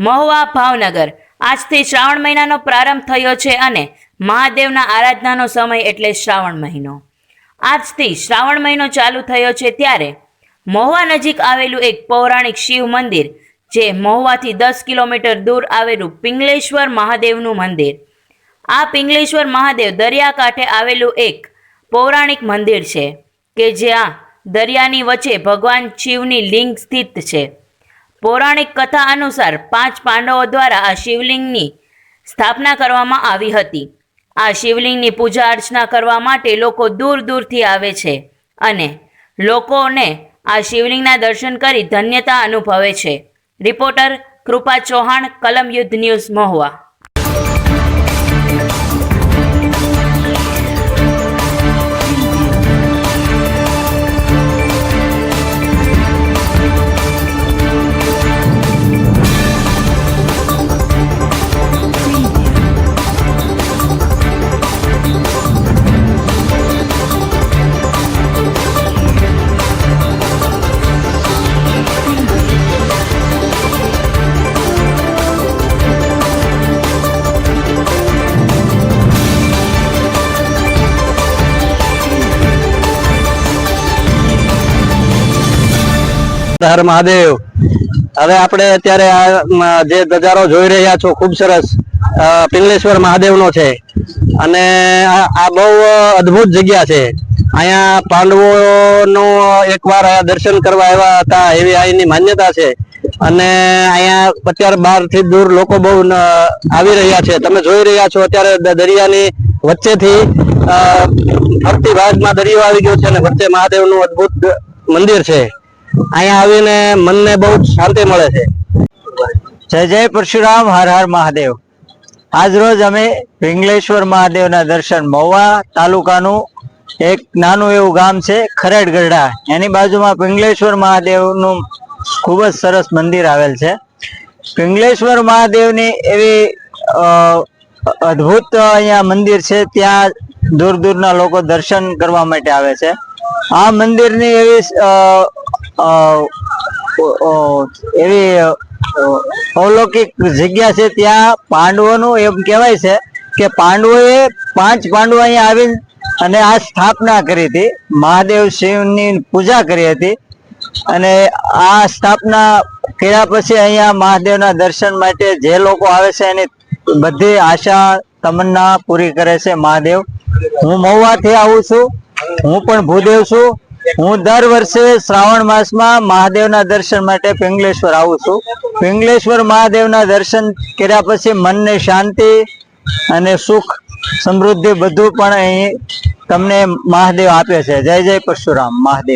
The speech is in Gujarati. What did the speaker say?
મહુવા ભાવનગર. આજથી શ્રાવણ મહિનાનો પ્રારંભ થયો છે અને મહાદેવના આરાધનાનો સમય એટલે શ્રાવણ મહિનો. આજથી શ્રાવણ મહિનો ચાલુ થયો છે ત્યારે મહુવા નજીક આવેલું એક પૌરાણિક શિવ મંદિર, જે મહુવાથી દસ કિલોમીટર દૂર આવેલું પિંગલેશ્વર મહાદેવનું મંદિર. આ પિંગલેશ્વર મહાદેવ દરિયાકાંઠે આવેલું એક પૌરાણિક મંદિર છે, કે જ્યાં દરિયાની વચ્ચે ભગવાન શિવની લિંગ સ્થિત છે. પૌરાણિક કથા અનુસાર પાંચ પાંડવો દ્વારા આ શિવલિંગની સ્થાપના કરવામાં આવી હતી. આ શિવલિંગની પૂજા અર્ચના કરવા માટે લોકો દૂર દૂરથી આવે છે અને લોકોને આ શિવલિંગના દર્શન કરી ધન્યતા અનુભવે છે. રિપોર્ટર કૃપા ચૌહાણ કલમ યુદ્ધ ન્યૂઝ મહુવા. હર મહાદેવ. હવે આપણે અત્યારે જે નજારો જોઈ રહ્યા છો, ખૂબ સરસ પિંગલેશ્વર મહાદેવનો છે. અને આ બહુ અદ્ભુત જગ્યા છે. અહીંયા પાંડવોનો એકવાર દર્શન કરવા આવ્યા હતા એવી અહીંની માન્યતા છે. અને અહીંયા અત્યારે બહારથી દૂર લોકો બહુ આવી રહ્યા છે. તમે જોઈ રહ્યા છો અત્યારે દરિયાની વચ્ચેથી ફરતી ભાગમાં દરિયો આવી ગયો છે અને વચ્ચે મહાદેવનું અદ્ભુત મંદિર છે. અહીંયા આવીને મનને બહુ શાંતિ મળે છે. જય જય પરશુરામ, હર હર મહાદેવ. આજ રોજ અમે પિંગલેશ્વર મહાદેવના દર્શન મહુવા તાલુકાનું એક નાનું એવું ગામ છે, ખરેડગઢડા. એની બાજુમાં પિંગલેશ્વર મહાદેવનું ખૂબ જ સરસ મંદિર આવેલ છે. પિંગલેશ્વર મહાદેવની એવી અદ્ભુત અહીંયા મંદિર છે, ત્યાં દૂર દૂરના લોકો દર્શન કરવા માટે આવે છે. આ મંદિરની એવી એવી અલૌકિક જગ્યા છે ત્યાં પાંડવોનું એમ કહેવાય છે કે પાંડવોએ પાંચ પાંડવો અહીંયા આવી અને આ સ્થાપના કરી હતી. મહાદેવ શિવની પૂજા કરી હતી અને આ સ્થાપના કર્યા પછી અહીંયા મહાદેવના દર્શન માટે જે લોકો આવે છે એની બધી આશા તમન્ના પૂરી કરે છે મહાદેવ. હું મહુવાથી આવું છું. હું પણ ભૂદેવ છું. હું દર વર્ષે શ્રાવણ માસમાં મહાદેવના દર્શન માટે પિંગલેશ્વર આવું છું. પિંગલેશ્વર મહાદેવના દર્શન કર્યા પછી મનને શાંતિ અને સુખ, સમૃદ્ધિ બધું પણ અહીં તમને મહાદેવ આપે છે. જય જય પરશુરામ, મહાદેવ.